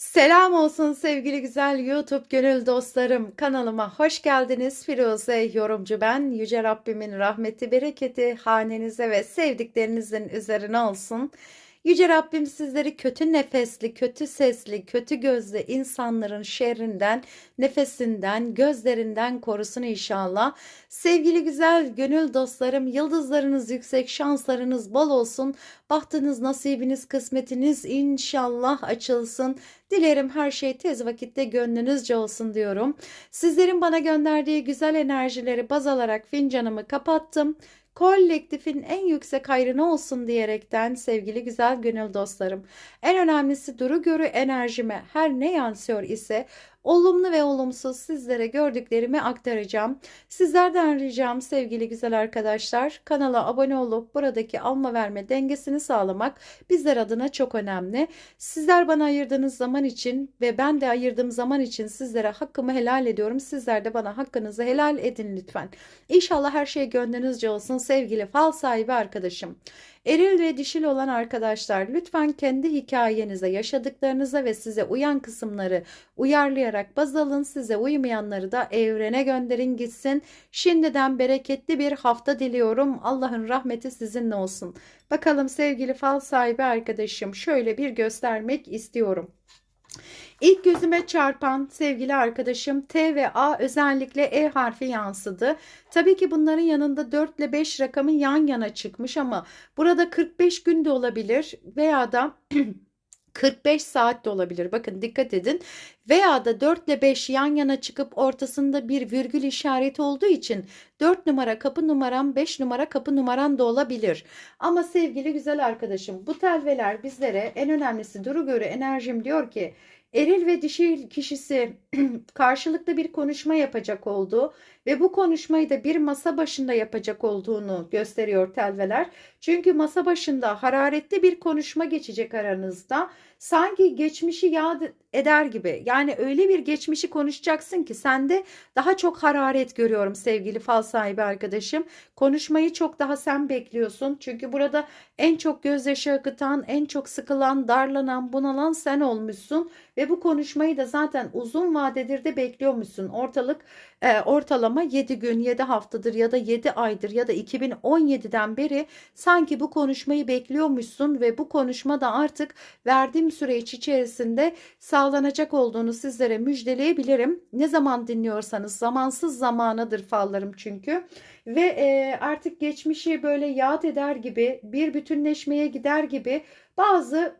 Selam olsun sevgili güzel YouTube gönül dostlarım. Kanalıma hoş geldiniz. Firuze yorumcu ben. Yüce Rabbimin rahmeti, bereketi hanenize ve sevdiklerinizin üzerine olsun. Yüce Rabbim sizleri kötü nefesli, kötü sesli, kötü gözlü insanların şerrinden, nefesinden, gözlerinden korusun inşallah. Sevgili güzel gönül dostlarım, yıldızlarınız yüksek, şanslarınız bol olsun. Bahtınız, nasibiniz, kısmetiniz inşallah açılsın. Dilerim her şey tez vakitte gönlünüzce olsun diyorum. Sizlerin bana gönderdiği güzel enerjileri baz alarak fincanımı kapattım kolektifin en yüksek hayrına olsun diyerekten sevgili güzel gönül dostlarım. En önemlisi duru görü enerjime her ne yansıyor ise olumlu ve olumsuz sizlere gördüklerimi aktaracağım. Sizlerden ricam sevgili güzel arkadaşlar kanala abone olup buradaki alma verme dengesini sağlamak bizler adına çok önemli. Sizler bana ayırdığınız zaman için ve ben de ayırdığım zaman için sizlere hakkımı helal ediyorum. Sizler de bana hakkınızı helal edin lütfen. İnşallah her şey gönlünüzce olsun sevgili fal sahibi arkadaşım. Eril ve dişil olan arkadaşlar lütfen kendi hikayenize, yaşadıklarınıza ve size uyan kısımları uyarlayarak baz alın. Size uymayanları da evrene gönderin gitsin. Şimdiden bereketli bir hafta diliyorum. Allah'ın rahmeti sizinle olsun. Bakalım sevgili fal sahibi arkadaşım şöyle bir göstermek istiyorum. İlk gözüme çarpan sevgili arkadaşım T ve A özellikle E harfi yansıdı. Tabii ki bunların yanında 4 ile 5 rakamın yan yana çıkmış ama burada 45 gün de olabilir veya da 45 saat de olabilir. Bakın dikkat edin. Veya da 4 ile 5 yan yana çıkıp ortasında bir virgül işareti olduğu için 4 numara kapı numaram 5 numara kapı numaran da olabilir. Ama sevgili güzel arkadaşım bu telveler bizlere en önemlisi duru göre enerjim diyor ki eril ve dişil kişisi karşılıklı bir konuşma yapacak olduğu ve bu konuşmayı da bir masa başında yapacak olduğunu gösteriyor telveler. Çünkü masa başında hararetli bir konuşma geçecek aranızda. Sanki geçmişi yad eder gibi. Yani öyle bir geçmişi konuşacaksın ki sende daha çok hararet görüyorum sevgili fal sahibi arkadaşım. Konuşmayı çok daha sen bekliyorsun. Çünkü burada en çok gözyaşı akıtan, en çok sıkılan, darlanan, bunalan sen olmuşsun ve bu konuşmayı da zaten uzun vadedir de bekliyormuşsun. Ortalık e, ortalama 7 gün, 7 haftadır ya da 7 aydır ya da 2017'den beri sanki bu konuşmayı bekliyormuşsun ve bu konuşma da artık verdiğim süreç içerisinde sağlanacak olduğunu sizlere müjdeleyebilirim. Ne zaman dinliyorsanız zamansız zamanıdır fallarım çünkü ve e, artık geçmişi böyle yad eder gibi bir bütünleşmeye gider gibi bazı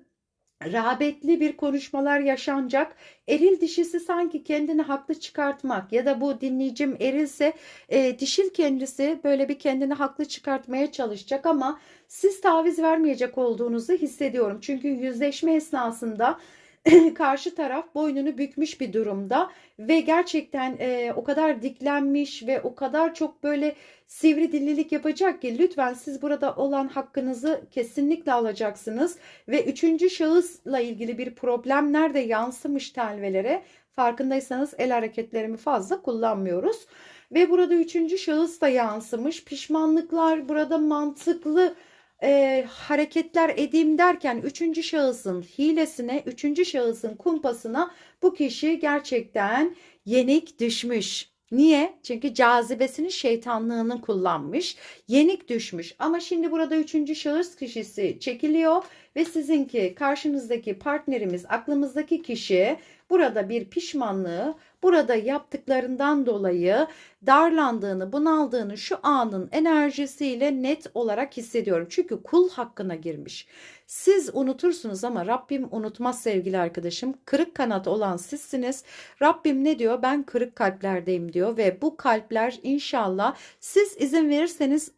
rağbetli bir konuşmalar yaşanacak. Eril dişisi sanki kendini haklı çıkartmak ya da bu dinleyicim erilse e, dişil kendisi böyle bir kendini haklı çıkartmaya çalışacak ama siz taviz vermeyecek olduğunuzu hissediyorum. Çünkü yüzleşme esnasında karşı taraf boynunu bükmüş bir durumda ve gerçekten e, o kadar diklenmiş ve o kadar çok böyle sivri dillilik yapacak ki lütfen siz burada olan hakkınızı kesinlikle alacaksınız ve üçüncü şahısla ilgili bir problem nerede yansımış telvelere farkındaysanız el hareketlerimi fazla kullanmıyoruz. Ve burada üçüncü şahıs da yansımış. Pişmanlıklar burada mantıklı e, hareketler edeyim derken üçüncü şahısın hilesine, üçüncü şahısın kumpasına bu kişi gerçekten yenik düşmüş. Niye? Çünkü cazibesini şeytanlığını kullanmış. Yenik düşmüş. Ama şimdi burada üçüncü şahıs kişisi çekiliyor ve sizinki karşınızdaki partnerimiz, aklımızdaki kişi burada bir pişmanlığı, burada yaptıklarından dolayı darlandığını, bunaldığını şu anın enerjisiyle net olarak hissediyorum. Çünkü kul hakkına girmiş. Siz unutursunuz ama Rabbim unutmaz sevgili arkadaşım. Kırık kanat olan sizsiniz. Rabbim ne diyor? Ben kırık kalplerdeyim diyor ve bu kalpler inşallah siz izin verirseniz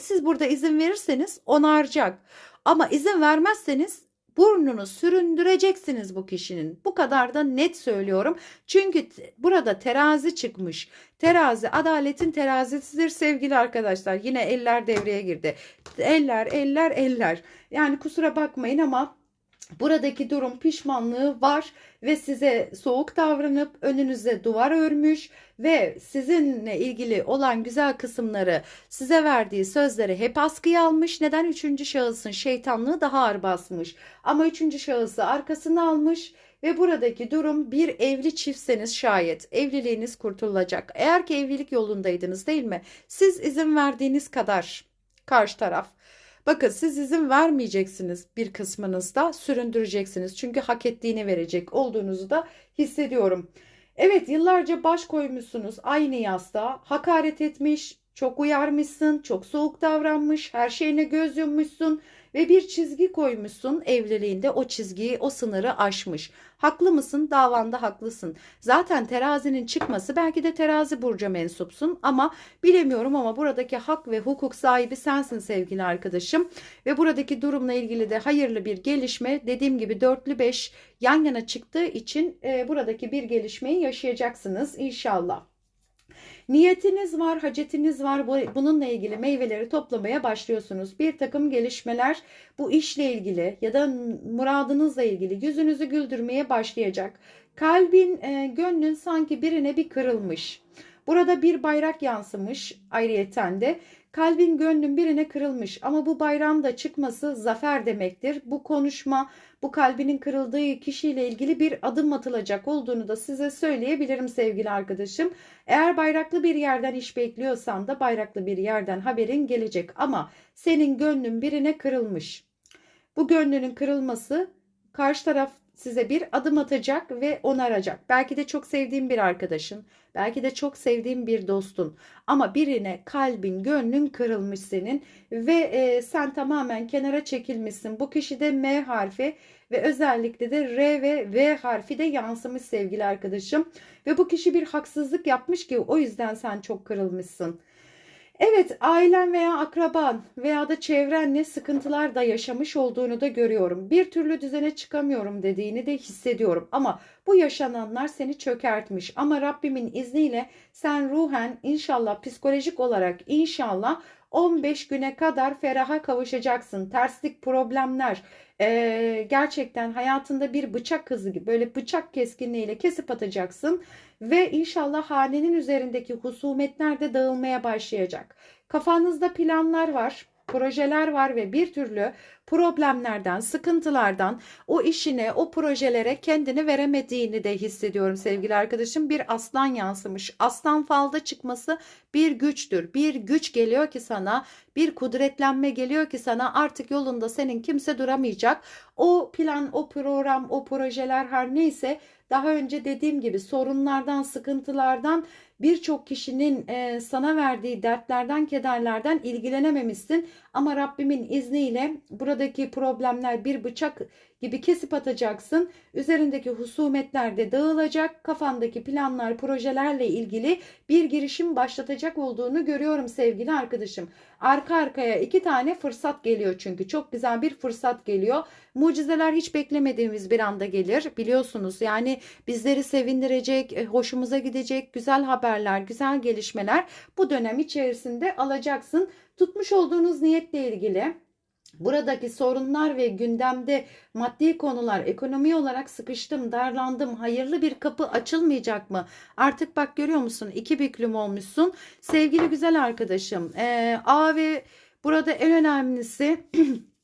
siz burada izin verirseniz onaracak. Ama izin vermezseniz burnunu süründüreceksiniz bu kişinin. Bu kadar da net söylüyorum. Çünkü burada terazi çıkmış. Terazi adaletin terazisidir sevgili arkadaşlar. Yine eller devreye girdi. Eller, eller, eller. Yani kusura bakmayın ama Buradaki durum pişmanlığı var ve size soğuk davranıp önünüze duvar örmüş ve sizinle ilgili olan güzel kısımları size verdiği sözleri hep askıya almış. Neden? Üçüncü şahısın şeytanlığı daha ağır basmış. Ama üçüncü şahısı arkasına almış ve buradaki durum bir evli çiftseniz şayet evliliğiniz kurtulacak. Eğer ki evlilik yolundaydınız değil mi? Siz izin verdiğiniz kadar karşı taraf Bakın siz izin vermeyeceksiniz bir kısmınızda süründüreceksiniz. Çünkü hak ettiğini verecek olduğunuzu da hissediyorum. Evet yıllarca baş koymuşsunuz aynı yasta hakaret etmiş, çok uyarmışsın, çok soğuk davranmış, her şeyine göz yummuşsun ve bir çizgi koymuşsun evliliğinde o çizgiyi, o sınırı aşmış. Haklı mısın? Davanda haklısın. Zaten terazinin çıkması belki de terazi burca mensupsun ama bilemiyorum ama buradaki hak ve hukuk sahibi sensin sevgili arkadaşım. Ve buradaki durumla ilgili de hayırlı bir gelişme dediğim gibi dörtlü beş yan yana çıktığı için e, buradaki bir gelişmeyi yaşayacaksınız inşallah. Niyetiniz var, hacetiniz var. Bununla ilgili meyveleri toplamaya başlıyorsunuz. Bir takım gelişmeler bu işle ilgili ya da muradınızla ilgili yüzünüzü güldürmeye başlayacak. Kalbin, e, gönlün sanki birine bir kırılmış. Burada bir bayrak yansımış ayrıyeten de kalbin gönlün birine kırılmış ama bu bayrağın da çıkması zafer demektir. Bu konuşma bu kalbinin kırıldığı kişiyle ilgili bir adım atılacak olduğunu da size söyleyebilirim sevgili arkadaşım. Eğer bayraklı bir yerden iş bekliyorsan da bayraklı bir yerden haberin gelecek ama senin gönlün birine kırılmış. Bu gönlünün kırılması karşı taraf size bir adım atacak ve onaracak. Belki de çok sevdiğim bir arkadaşın, belki de çok sevdiğim bir dostun ama birine kalbin, gönlün kırılmış senin ve e, sen tamamen kenara çekilmişsin. Bu kişide M harfi ve özellikle de R ve V harfi de yansımış sevgili arkadaşım ve bu kişi bir haksızlık yapmış ki o yüzden sen çok kırılmışsın. Evet, ailen veya akraban veya da çevrenle sıkıntılar da yaşamış olduğunu da görüyorum. Bir türlü düzene çıkamıyorum dediğini de hissediyorum. Ama bu yaşananlar seni çökertmiş. Ama Rabbimin izniyle sen ruhen inşallah psikolojik olarak inşallah 15 güne kadar feraha kavuşacaksın. Terslik problemler e, gerçekten hayatında bir bıçak hızı gibi böyle bıçak keskinliğiyle kesip atacaksın ve inşallah hanenin üzerindeki husumetler de dağılmaya başlayacak. Kafanızda planlar var projeler var ve bir türlü problemlerden, sıkıntılardan o işine, o projelere kendini veremediğini de hissediyorum sevgili arkadaşım. Bir aslan yansımış. Aslan falda çıkması bir güçtür. Bir güç geliyor ki sana, bir kudretlenme geliyor ki sana artık yolunda senin kimse duramayacak. O plan, o program, o projeler her neyse daha önce dediğim gibi sorunlardan, sıkıntılardan birçok kişinin e, sana verdiği dertlerden, kederlerden ilgilenememişsin. Ama Rabbimin izniyle buradaki problemler bir bıçak gibi kesip atacaksın. Üzerindeki husumetler de dağılacak. Kafandaki planlar, projelerle ilgili bir girişim başlatacak olduğunu görüyorum sevgili arkadaşım. Arka arkaya iki tane fırsat geliyor çünkü. Çok güzel bir fırsat geliyor. Mucizeler hiç beklemediğimiz bir anda gelir. Biliyorsunuz yani bizleri sevindirecek, e, hoşumuza gidecek güzel haberler, güzel gelişmeler bu dönem içerisinde alacaksın. Tutmuş olduğunuz niyetle ilgili Buradaki sorunlar ve gündemde maddi konular, ekonomi olarak sıkıştım, darlandım, hayırlı bir kapı açılmayacak mı? Artık bak görüyor musun? İki büklüm olmuşsun. Sevgili güzel arkadaşım, e, A ve burada en önemlisi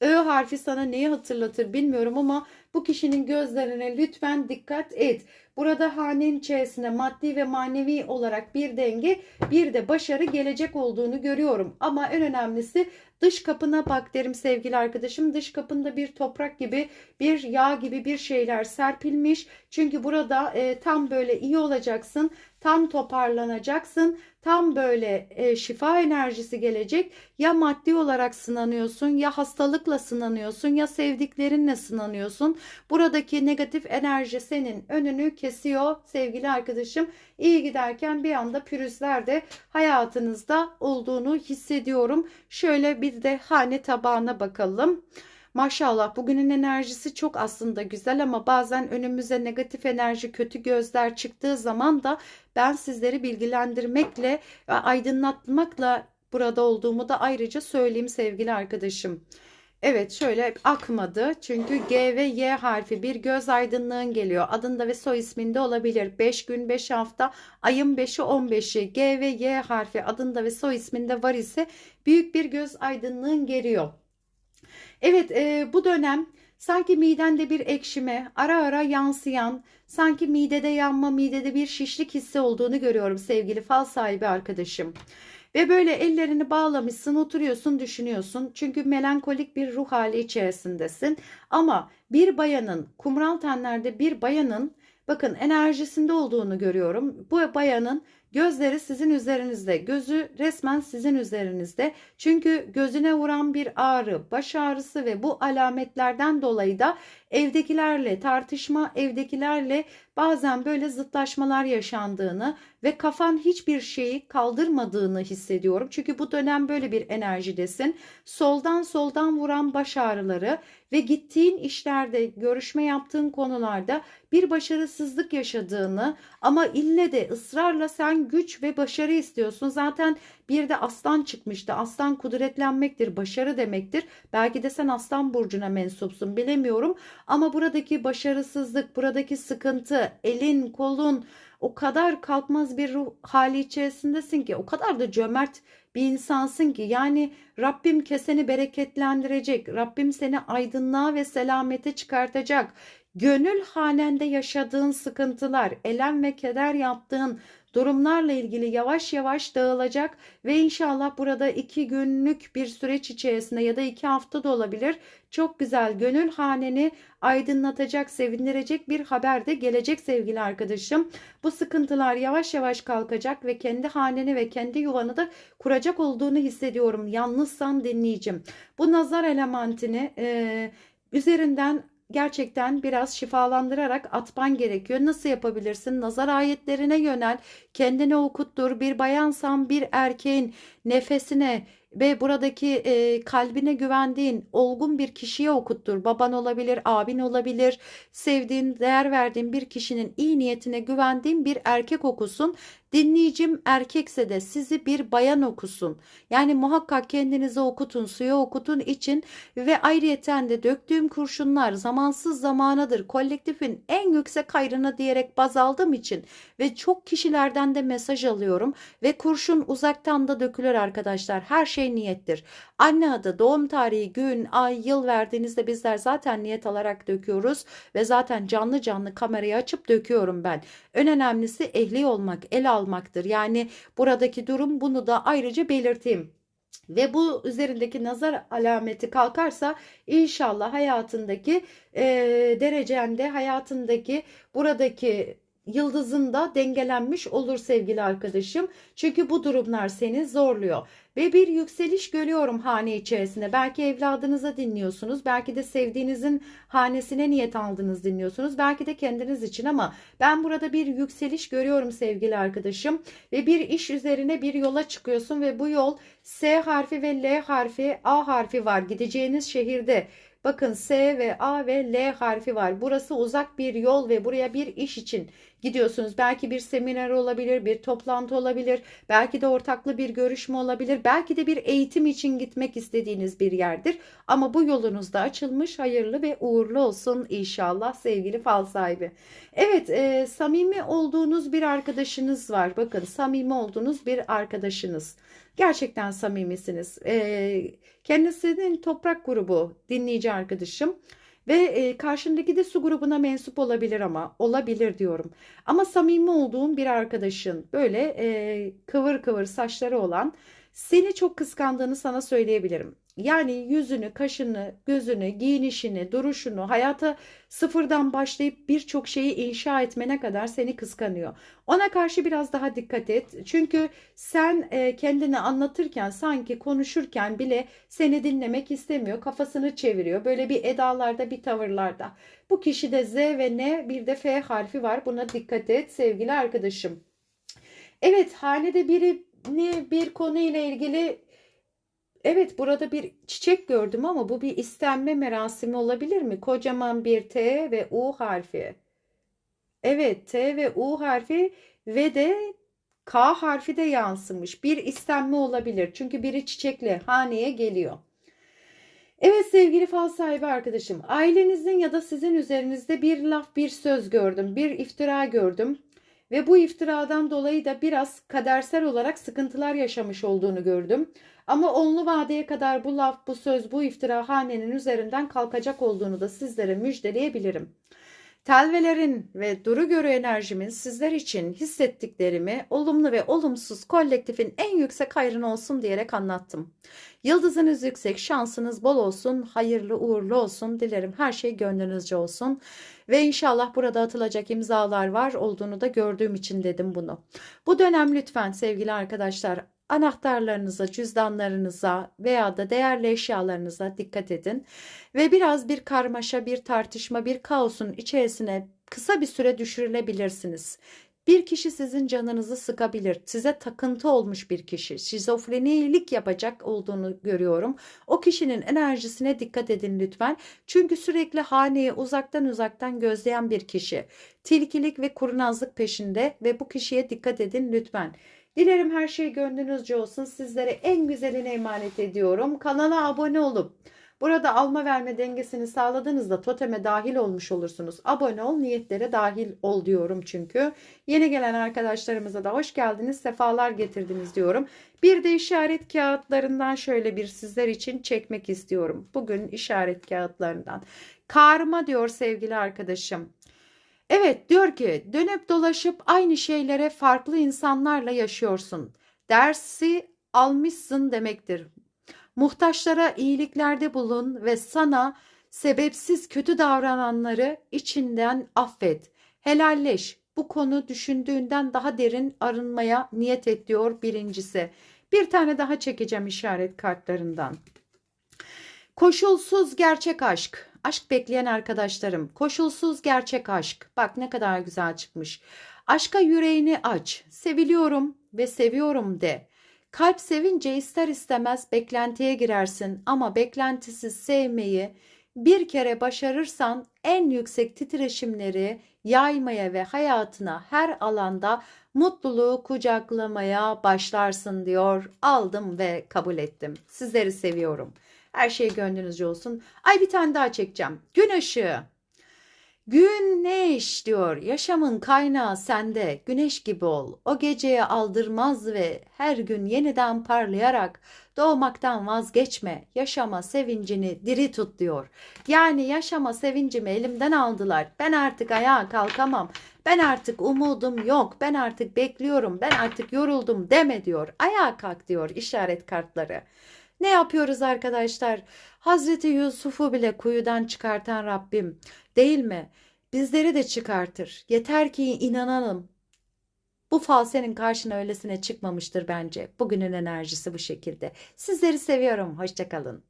Ö harfi sana neyi hatırlatır bilmiyorum ama bu kişinin gözlerine lütfen dikkat et. Burada hanenin içerisinde maddi ve manevi olarak bir denge bir de başarı gelecek olduğunu görüyorum. Ama en önemlisi dış kapına bak derim sevgili arkadaşım. Dış kapında bir toprak gibi bir yağ gibi bir şeyler serpilmiş. Çünkü burada e, tam böyle iyi olacaksın. Tam toparlanacaksın. Tam böyle e, şifa enerjisi gelecek. Ya maddi olarak sınanıyorsun ya hastalıkla sınanıyorsun ya sevdiklerinle sınanıyorsun. Buradaki negatif enerji senin önünü kesiyor sevgili arkadaşım. İyi giderken bir anda pürüzler de hayatınızda olduğunu hissediyorum. Şöyle bir de hane tabağına bakalım. Maşallah bugünün enerjisi çok aslında güzel ama bazen önümüze negatif enerji, kötü gözler çıktığı zaman da ben sizleri bilgilendirmekle ve aydınlatmakla burada olduğumu da ayrıca söyleyeyim sevgili arkadaşım. Evet şöyle akmadı. Çünkü G ve Y harfi bir göz aydınlığın geliyor. Adında ve soy isminde olabilir. 5 gün 5 hafta ayın 5'i 15'i G ve Y harfi adında ve soy isminde var ise büyük bir göz aydınlığın geliyor. Evet e, bu dönem sanki midende bir ekşime ara ara yansıyan sanki midede yanma midede bir şişlik hissi olduğunu görüyorum sevgili fal sahibi arkadaşım. Ve böyle ellerini bağlamışsın, oturuyorsun, düşünüyorsun. Çünkü melankolik bir ruh hali içerisindesin. Ama bir bayanın, kumral tenlerde bir bayanın bakın enerjisinde olduğunu görüyorum. Bu bayanın Gözleri sizin üzerinizde, gözü resmen sizin üzerinizde. Çünkü gözüne vuran bir ağrı, baş ağrısı ve bu alametlerden dolayı da evdekilerle tartışma, evdekilerle bazen böyle zıtlaşmalar yaşandığını ve kafan hiçbir şeyi kaldırmadığını hissediyorum. Çünkü bu dönem böyle bir enerjidesin. Soldan soldan vuran baş ağrıları ve gittiğin işlerde, görüşme yaptığın konularda bir başarısızlık yaşadığını ama ille de ısrarla sen güç ve başarı istiyorsun. Zaten bir de aslan çıkmıştı. Aslan kudretlenmektir, başarı demektir. Belki de sen aslan burcuna mensupsun bilemiyorum. Ama buradaki başarısızlık, buradaki sıkıntı, elin, kolun o kadar kalkmaz bir ruh hali içerisindesin ki, o kadar da cömert bir insansın ki yani Rabbim keseni bereketlendirecek. Rabbim seni aydınlığa ve selamete çıkartacak. Gönül hanende yaşadığın sıkıntılar, elem ve keder yaptığın durumlarla ilgili yavaş yavaş dağılacak ve inşallah burada iki günlük bir süreç içerisinde ya da iki hafta da olabilir çok güzel gönül haneni aydınlatacak, sevindirecek bir haber de gelecek sevgili arkadaşım. Bu sıkıntılar yavaş yavaş kalkacak ve kendi haneni ve kendi yuvanı da kuracak olduğunu hissediyorum. Yalnızsan dinleyicim. Bu nazar elementini e, üzerinden gerçekten biraz şifalandırarak atman gerekiyor. Nasıl yapabilirsin? Nazar ayetlerine yönel. Kendini okuttur. Bir bayansan bir erkeğin nefesine ve buradaki e, kalbine güvendiğin olgun bir kişiye okuttur. Baban olabilir, abin olabilir, sevdiğin, değer verdiğin bir kişinin iyi niyetine güvendiğin bir erkek okusun. Dinleyicim erkekse de sizi bir bayan okusun. Yani muhakkak kendinize okutun, suya okutun için ve ayrıyeten de döktüğüm kurşunlar zamansız zamanadır. Kolektifin en yüksek hayrına diyerek baz aldığım için ve çok kişilerden de mesaj alıyorum ve kurşun uzaktan da dökülür arkadaşlar. Her şey niyettir. Anne adı, doğum tarihi, gün, ay, yıl verdiğinizde bizler zaten niyet alarak döküyoruz ve zaten canlı canlı kamerayı açıp döküyorum ben. En önemlisi ehli olmak, el almaktır. Yani buradaki durum bunu da ayrıca belirteyim ve bu üzerindeki nazar alameti kalkarsa inşallah hayatındaki e, derecende hayatındaki buradaki yıldızında dengelenmiş olur sevgili arkadaşım. Çünkü bu durumlar seni zorluyor. Ve bir yükseliş görüyorum hane içerisinde. Belki evladınıza dinliyorsunuz. Belki de sevdiğinizin hanesine niyet aldınız dinliyorsunuz. Belki de kendiniz için ama ben burada bir yükseliş görüyorum sevgili arkadaşım. Ve bir iş üzerine bir yola çıkıyorsun ve bu yol S harfi ve L harfi A harfi var gideceğiniz şehirde. Bakın S ve A ve L harfi var. Burası uzak bir yol ve buraya bir iş için gidiyorsunuz. Belki bir seminer olabilir, bir toplantı olabilir, belki de ortaklı bir görüşme olabilir, belki de bir eğitim için gitmek istediğiniz bir yerdir. Ama bu yolunuzda açılmış, hayırlı ve uğurlu olsun inşallah sevgili fal sahibi. Evet, e, samimi olduğunuz bir arkadaşınız var. Bakın, samimi olduğunuz bir arkadaşınız. Gerçekten samimisiniz. E, kendisinin toprak grubu dinleyici arkadaşım. Ve e, karşındaki de su grubuna mensup olabilir ama olabilir diyorum. Ama samimi olduğun bir arkadaşın böyle e, kıvır kıvır saçları olan seni çok kıskandığını sana söyleyebilirim. Yani yüzünü, kaşını, gözünü, giyinişini, duruşunu, hayata sıfırdan başlayıp birçok şeyi inşa etmene kadar seni kıskanıyor. Ona karşı biraz daha dikkat et. Çünkü sen e, kendini anlatırken sanki konuşurken bile seni dinlemek istemiyor. Kafasını çeviriyor. Böyle bir edalarda, bir tavırlarda. Bu kişide Z ve N bir de F harfi var. Buna dikkat et sevgili arkadaşım. Evet, hanede biri bir konuyla ilgili Evet burada bir çiçek gördüm ama bu bir istenme merasimi olabilir mi? Kocaman bir T ve U harfi. Evet T ve U harfi ve de K harfi de yansımış. Bir istenme olabilir. Çünkü biri çiçekle haneye geliyor. Evet sevgili fal sahibi arkadaşım, ailenizin ya da sizin üzerinizde bir laf, bir söz gördüm, bir iftira gördüm ve bu iftiradan dolayı da biraz kadersel olarak sıkıntılar yaşamış olduğunu gördüm. Ama onlu vadeye kadar bu laf, bu söz, bu iftira hanenin üzerinden kalkacak olduğunu da sizlere müjdeleyebilirim. Telvelerin ve duru görü enerjimin sizler için hissettiklerimi olumlu ve olumsuz kolektifin en yüksek hayrın olsun diyerek anlattım. Yıldızınız yüksek, şansınız bol olsun, hayırlı uğurlu olsun. Dilerim her şey gönlünüzce olsun. Ve inşallah burada atılacak imzalar var olduğunu da gördüğüm için dedim bunu. Bu dönem lütfen sevgili arkadaşlar anahtarlarınıza, cüzdanlarınıza veya da değerli eşyalarınıza dikkat edin ve biraz bir karmaşa, bir tartışma, bir kaosun içerisine kısa bir süre düşürülebilirsiniz. Bir kişi sizin canınızı sıkabilir. Size takıntı olmuş bir kişi. Şizofrenilik yapacak olduğunu görüyorum. O kişinin enerjisine dikkat edin lütfen. Çünkü sürekli haneyi uzaktan uzaktan gözleyen bir kişi. Tilkilik ve kurnazlık peşinde ve bu kişiye dikkat edin lütfen. Dilerim her şey gönlünüzce olsun. Sizlere en güzeline emanet ediyorum. Kanala abone olup burada alma verme dengesini sağladığınızda toteme dahil olmuş olursunuz. Abone ol, niyetlere dahil ol diyorum çünkü. Yeni gelen arkadaşlarımıza da hoş geldiniz, sefalar getirdiniz diyorum. Bir de işaret kağıtlarından şöyle bir sizler için çekmek istiyorum. Bugün işaret kağıtlarından. Karma diyor sevgili arkadaşım. Evet diyor ki dönüp dolaşıp aynı şeylere farklı insanlarla yaşıyorsun. Dersi almışsın demektir. Muhtaçlara iyiliklerde bulun ve sana sebepsiz kötü davrananları içinden affet. Helalleş. Bu konu düşündüğünden daha derin arınmaya niyet et diyor birincisi. Bir tane daha çekeceğim işaret kartlarından. Koşulsuz gerçek aşk. Aşk bekleyen arkadaşlarım. Koşulsuz gerçek aşk. Bak ne kadar güzel çıkmış. Aşka yüreğini aç. Seviliyorum ve seviyorum de. Kalp sevince ister istemez beklentiye girersin ama beklentisiz sevmeyi bir kere başarırsan en yüksek titreşimleri yaymaya ve hayatına her alanda mutluluğu kucaklamaya başlarsın diyor. Aldım ve kabul ettim. Sizleri seviyorum. Her şey gönlünüzce olsun. Ay bir tane daha çekeceğim. Gün ışığı. Güneş diyor yaşamın kaynağı sende güneş gibi ol o geceye aldırmaz ve her gün yeniden parlayarak doğmaktan vazgeçme yaşama sevincini diri tut diyor. Yani yaşama sevincimi elimden aldılar ben artık ayağa kalkamam ben artık umudum yok ben artık bekliyorum ben artık yoruldum deme diyor ayağa kalk diyor işaret kartları. Ne yapıyoruz arkadaşlar? Hazreti Yusuf'u bile kuyudan çıkartan Rabbim değil mi? Bizleri de çıkartır. Yeter ki inanalım. Bu fal senin karşına öylesine çıkmamıştır bence. Bugünün enerjisi bu şekilde. Sizleri seviyorum. Hoşçakalın.